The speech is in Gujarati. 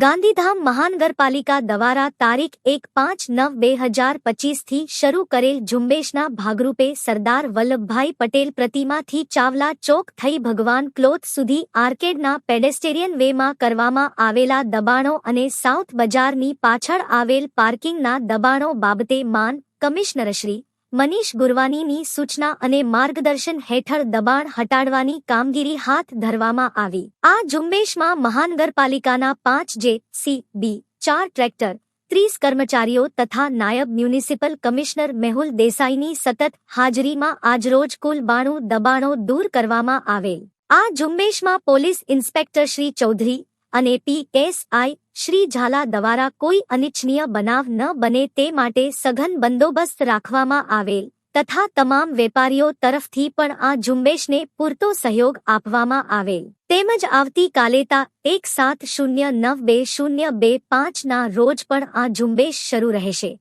ગાંધીધામ મહાનગરપાલિકા દ્વારા તારીખ એક પાંચ નવ બે હજાર પચીસથી શરૂ કરેલ ઝુંબેશના ભાગરૂપે સરદાર વલ્લભભાઈ પટેલ પ્રતિમાથી ચાવલા ચોક થઈ ભગવાન ક્લોથ સુધી આર્કેડના પેડેસ્ટેરિયન વેમાં કરવામાં આવેલા દબાણો અને સાઉથ બજારની પાછળ આવેલ પાર્કિંગના દબાણો બાબતે માન કમિશનરશ્રી મનીષ ગુરવાનીની સૂચના અને માર્ગદર્શન હેઠળ દબાણ હટાડવાની કામગીરી હાથ ધરવામાં આવી. આ ઝુંબેશમાં મહાનગરપાલિકાના પાંચ જે, સી, બી, ચાર ટ્રેક્ટર, ત્રીસ કર્મચારીઓ તથા નાયબ મ્યુનિસિપલ કમિશનર મેહુલ દેસાઈની સતત હાજરીમાં આજરોજ કુલ બાણું દબાણો દૂર કરવામાં આવેલ. આ ઝુંબેશમાં પોલીસ ઇન્સ્પેક્ટર શ્રી ચૌધરી અને પીએસઆઈ શ્રી ઝાલા દ્વારા કોઈ અનિચ્છનીય બનાવ ન બને તે માટે સઘન બંદોબસ્ત રાખવામાં આવેલ, તથા તમામ વેપારીઓ તરફથી પણ આ ઝુંબેશને પૂરતો સહયોગ આપવામાં આવેલ. તેમજ આવતીકાલે તા એક સાત શૂન્ય નવ બે શૂન્ય બે પાંચના રોજ પણ આ ઝુંબેશ શરૂ રહેશે.